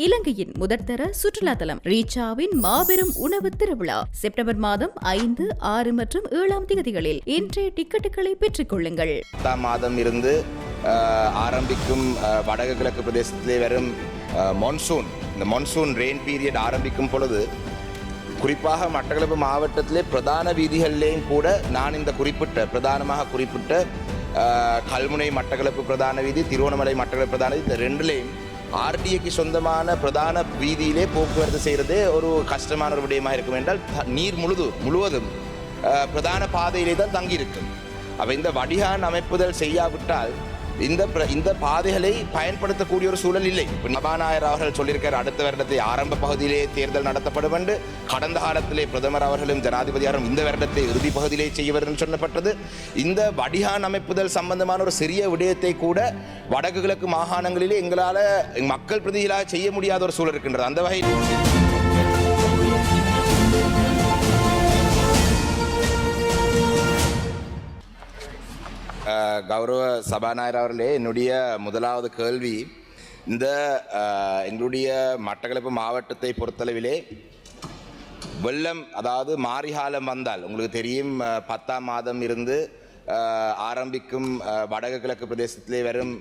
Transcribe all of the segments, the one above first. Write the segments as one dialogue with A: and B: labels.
A: இலங்கையின் முதற்தர சுற்றுலா தலம் ரீச்சாவின் மாபெரும் உணவு திருவிழா. செப்டம்பர் மாதம் ஐந்து ஆறு மற்றும் ஏழாம் தேதிகளில் இன்றைய டிக்கெட்டுகளை பெற்றுக் கொள்ளுங்கள்
B: மாதம் இருந்து ஆரம்பிக்கும் அஹ், வடக்கு கிழக்கு பிரதேசத்திலே வரும் மான்சூன் இந்த மான்சூன் ரெயின் பீரியட் ஆரம்பிக்கும் பொழுது குறிப்பாக மட்டக்களப்பு மாவட்டத்திலே பிரதான வீதிகளிலேயும் கூட நான் இந்த குறிப்பிட்ட பிரதானமாக குறிப்பிட்ட கல்முனை மட்டக்களப்பு பிரதான வீதி திருவண்ணாமலை மட்டக்களப்பு பிரதான வீதி இந்த ரெண்டுலேயும் ஆர்டிஏக்கு சொந்தமான பிரதான வீதியிலே போக்குவரத்து செய்கிறது ஒரு கஷ்டமான ஒரு விடயமாக இருக்கும் என்றால் த- நீர் முழுது முழுவதும் பிரதான பாதையிலே தான் தங்கியிருக்கும். அப்போ இந்த வடிகான் அமைப்புதல் செய்யாவிட்டால் இந்த பிர- இந்த பாதைகளை பயன்படுத்தக்கூடிய ஒரு சூழல் இல்லை. இப்ப சபாநாயகர் அவர்கள் சொல்லியிருக்கார் அடுத்த வருடத்தை ஆரம்ப பகுதியிலே தேர்தல் நடத்தப்படும் என்று. கடந்த காலத்திலே பிரதமர் அவர்களும் ஜனாதிபதி அவர்களும் இந்த வருடத்தை இறுதி பகுதியிலே செய்யவர் என்று சொல்லப்பட்டது. இந்த வடிகான் அமைப்புதல் சம்பந்தமான ஒரு சிறிய விடயத்தை கூட வடக்கு கிழக்கு மாகாணங்களிலே எங்களால் மக்கள் பிரதிகளாக செய்ய முடியாத ஒரு சூழல் இருக்கின்றது. அந்த வகையில் கௌரவ சபாநாயகர் அவர்களே என்னுடைய முதலாவது கேள்வி. இந்த எங்களுடைய மட்டக்களப்பு மாவட்டத்தை பொறுத்தளவிலே வெள்ளம் அதாவது மாரிகாலம் வந்தால் உங்களுக்கு தெரியும் பத்தாம் மாதம் இருந்து ஆரம்பிக்கும் அஹ், வடக்கு கிழக்கு பிரதேசத்திலே வரும்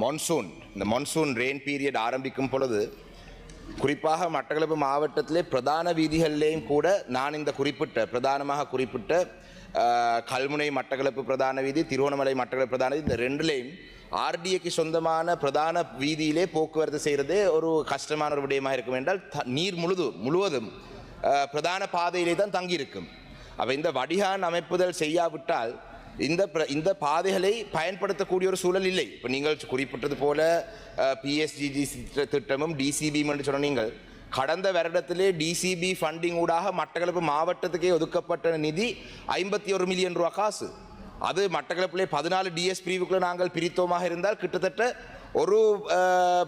B: மான்சூன் இந்த மான்சூன் ரெயின் பீரியட் ஆரம்பிக்கும் பொழுது குறிப்பாக மட்டக்களப்பு மாவட்டத்திலே பிரதான வீதிகளிலேயும் கூட நான் இந்த குறிப்பிட்ட பிரதானமாக குறிப்பிட்ட கல்முனை மட்டக்களப்பு பிரதான வீதி திருவண்ணாமலை மட்டக்களப்பு பிரதான வீதி இந்த ரெண்டுலேயும் ஆர்டிஏக்கு சொந்தமான பிரதான வீதியிலே போக்குவரத்து செய்கிறதே ஒரு கஷ்டமான ஒரு விடயமாக இருக்கும் என்றால் த- நீர் முழுது முழுவதும் பிரதான பாதையிலே தான் தங்கியிருக்கும். அப்போ இந்த வடிகான் அமைப்புதல் செய்யாவிட்டால் இந்த பிர- இந்த பாதைகளை பயன்படுத்தக்கூடிய ஒரு சூழல் இல்லை. இப்போ நீங்கள் குறிப்பிட்டது போல பிஎஸ்ஜிஜி திட்டமும் டிசிபியும் என்று சொன்ன நீங்கள் கடந்த வருடத்திலே டிசிபி ஃபண்டிங் ஊடாக மட்டக்களப்பு மாவட்டத்துக்கே ஒதுக்கப்பட்ட நிதி ஐம்பத்தி ஒரு மில்லியன் ரூபா காசு. அது மட்டக்களப்பிலே பதினாலு டிஎஸ் பிரிவுக்குள்ள நாங்கள் பிரித்தோமாக இருந்தால் கிட்டத்தட்ட ஒரு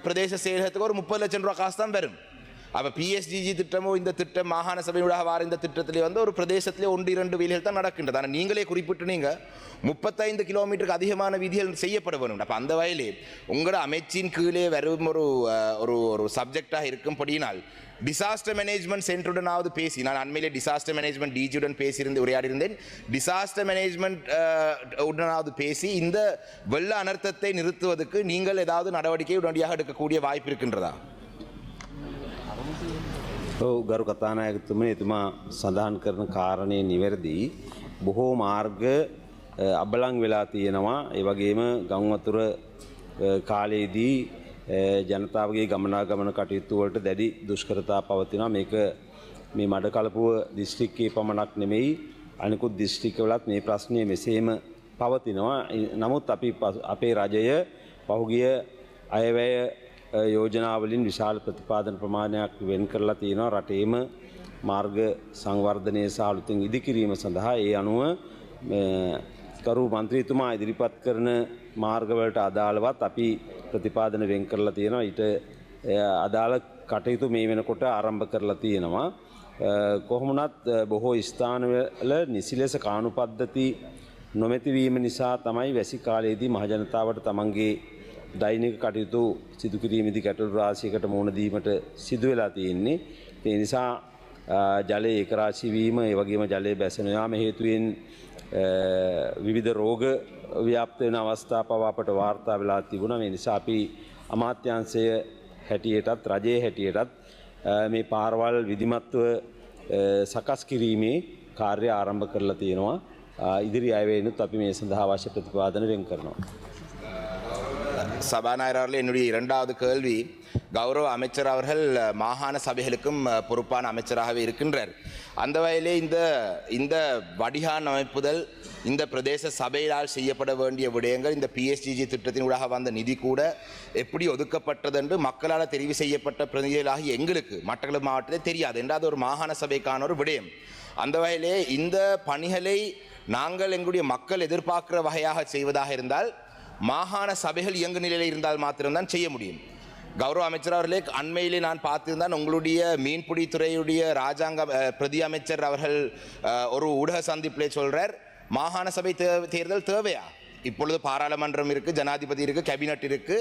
B: பிரதேச செயலகத்துக்கு ஒரு முப்பது லட்சம் ரூபா காசு தான் வரும். அப்போ பிஎஸ்டிஜி திட்டமோ இந்த திட்டம் மாகாண சபையூடாக வார இந்த திட்டத்திலே வந்து ஒரு பிரதேசத்திலே ஒன்று இரண்டு வீதிகள் தான் நடக்கின்றது. ஆனால் நீங்களே குறிப்பிட்டு நீங்கள் முப்பத்தைந்து கிலோமீட்டருக்கு அதிகமான வீதிகள் செய்யப்பட வேணும் அப்போ அந்த வகையிலே உங்களோட அமைச்சின் கீழே வரும் ஒரு ஒரு ஒரு சப்ஜெக்டாக இருக்கும்படியினால் டிசாஸ்டர் மேனேஜ்மெண்ட் சென்டருடனாவது பேசி நான் அண்மையிலே டிசாஸ்டர் மேனேஜ்மெண்ட் டிஜியுடன் பேசியிருந்து உரையாடியிருந்தேன். டிசாஸ்டர் மேனேஜ்மெண்ட் உடனாவது பேசி இந்த வெள்ள அனர்த்தத்தை நிறுத்துவதற்கு நீங்கள் ஏதாவது நடவடிக்கை உடனடியாக எடுக்கக்கூடிய வாய்ப்பு இருக்கின்றதா?
C: ඔව් ගරු කතානායකතුමනි එතුමා සඳහන් කරන කාරණය නිවැරදි. බොහෝ මාර්ග අ, අබලං වෙලා තියෙනවා. ඒ වගේම ගංවතුර අ, කාලයේදී අ, ජනතාවගේ ගමනාගමන කටයුතු වලට දැඩි දුෂ්කරතා පවතිනවා. මේක මේ මඩකලපුව දිස්ත්‍රික්කයේ පමණක් නෙමෙයි අනිකුත් දිස්ත්‍රික්කවලත් මේ ප්‍රශ්නය මෙසේම පවතිනවා. ඉ- නමුත් අපි පසු- අපේ රජය පහුගිය අයවැය අ, යෝජනාවලින් විශාල ප්‍රතිපාදන ප්‍රමාණයක් වෙන් කරලා තියෙනවා. රටේම මාර්ග සංවර්ධනය සහ අලුතින් ඉදිකිරීම සඳහා ඒ අනුව අ, කරු මන්ත්‍රීතුමා ඉදිරිපත් කරන මාර්ගවලට අදාළවත් අපි ප්‍රතිපාදන වෙන් කරලා තියෙනවා. ඊට අ, අදාළ කටයුතු මේ වෙනකොට ආරම්භ කරලා තියෙනවා. අ, කොහොමුණත් අ, බොහෝ ස්ථානවල නිසි ලෙස කානු පද්ධති නොමැතිවීම නිසා තමයි වැසි කාලයේදී මහජනතාවට තමන්ගේ දෛනික කටයුතු සිදුකිරීමදි ගැටලු රාශයකට මුහුණ දීමට සිදු වෙලා තියෙන්නේ. ඒ නිසා අ, ජලය ඒකරාශිවීම ඒ වගේම ජලය බැසෙන යාම හේතුවෙන් අ, විවිධ රෝග ව්‍යාප්ත වෙන අවස්ථා පවා අපට වාර්තා වෙලා තිබුණා. මේ නිසා අපි අමාත්‍යාංශය හැටියටත් රජයේ හැටියටත් අ, මේ පාරවල් විධිමත්ව අ, සකස් කිරීමේ කාර්ය ආරම්භ කරලා තියෙනවා. අ, ඉදිරි අයවැයනුත් අපි මේ සඳහා අවශ්‍ය ප්‍රතිපාදන වෙන් කරනවා.
B: சபாநாயகர் அவர்களே என்னுடைய இரண்டாவது கேள்வி கௌரவ அமைச்சர் அவர்கள் மாகாண சபைகளுக்கும் பொறுப்பான அமைச்சராகவே இருக்கின்றார். அந்த வகையிலே இந்த இந்த வடிகான் அமைப்புதல் இந்த பிரதேச சபையால் செய்யப்பட வேண்டிய விடயங்கள் இந்த பிஎஸ்டிஜி திட்டத்தின் ஊடாக வந்த நிதி கூட எப்படி ஒதுக்கப்பட்டது என்று மக்களால் தெரிவு செய்யப்பட்ட பிரதிநிதிகளாகி எங்களுக்கு மட்டக்களப்பு மாவட்டத்தில் தெரியாது. என்றால் அது ஒரு மாகாண சபைக்கான ஒரு விடயம். அந்த வகையிலே இந்த பணிகளை நாங்கள் எங்களுடைய மக்கள் எதிர்பார்க்கிற வகையாக செய்வதாக இருந்தால் மாகாண சபைகள் இயங்கு நிலையில் இருந்தால் மாத்திரம்தான் செய்ய முடியும். கௌரவ அமைச்சர் அவர்களே அண்மையிலே நான் பார்த்திருந்தான் உங்களுடைய மீன்பிடி துறையுடைய ராஜாங்க பிரதி அமைச்சர் அவர்கள் ஒரு ஊடக சந்திப்பிலே சொல்கிறார் மாகாண சபை தேர்தல் தேவையா? இப்பொழுது பாராளுமன்றம் இருக்கு ஜனாதிபதி இருக்கு கேபினட் இருக்கு.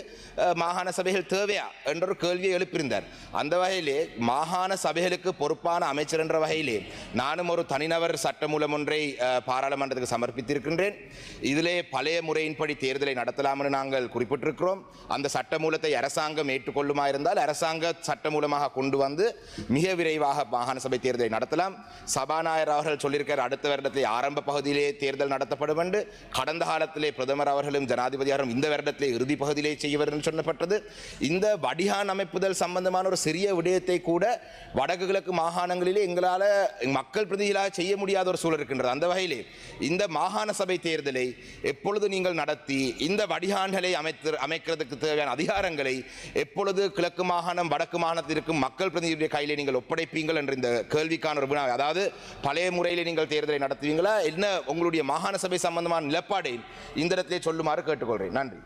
B: மாகாண சபைகள் தேவையா என்ற ஒரு கேள்வியை எழுப்பியிருந்தார். அந்த வகையிலே மாகாண சபைகளுக்கு பொறுப்பான அமைச்சர் என்ற வகையிலே நானும் ஒரு தனிநபர் சட்டமூலம் ஒன்றை பாராளுமன்றத்துக்கு சமர்ப்பித்திருக்கின்றேன். இதிலே பழைய முறையின்படி தேர்தலை நடத்தலாம் என்று நாங்கள் குறிப்பிட்டிருக்கிறோம். அந்த சட்டமூலத்தை அரசாங்கம் ஏற்றுக்கொள்ளுமா இருந்தால் அரசாங்க சட்டமூலமாக கொண்டு வந்து மிக விரைவாக மாகாண சபை தேர்தலை நடத்தலாம். சபாநாயகர் அவர்கள் சொல்லியிருக்கார் அடுத்த வருடத்தை ஆரம்ப பகுதியிலே தேர்தல் நடத்தப்படும் என்று. கடந்த காலத்திலே பிரதமர் அவர்களும் ஜனாதிபதி அவர்களும் இந்த வருடத்திலே இறுதி பகுதியிலே செய்வர் என்று சொல்லப்பட்டது இந்த வடிகான் அமைப்புதல் சம்பந்தமான ஒரு சிறிய விடயத்தை கூட வடக்கு கிழக்கு மாகாணங்களிலே எங்களால் மக்கள் பிரதிகளாக செய்ய முடியாத ஒரு சூழல் இருக்கின்றது அந்த வகையிலே இந்த மாகாண சபை தேர்தலை எப்பொழுது நீங்கள் நடத்தி இந்த வடிகான்களை அமைத்து அமைக்கிறதுக்கு தேவையான அதிகாரங்களை எப்பொழுது கிழக்கு மாகாணம் வடக்கு மாகாணத்தில் மக்கள் பிரதிநிதியுடைய கையிலே நீங்கள் ஒப்படைப்பீங்கள் என்ற இந்த கேள்விக்கான ஒரு வினா அதாவது பழைய முறையில் நீங்கள் தேர்தலை நடத்துவீங்களா என்ன உங்களுடைய மாகாண சபை சம்பந்தமான நிலப்பாடை இந்த இடத்திலே சொல்லுமாறு கேட்டுக்கொள்கிறேன். நன்றி.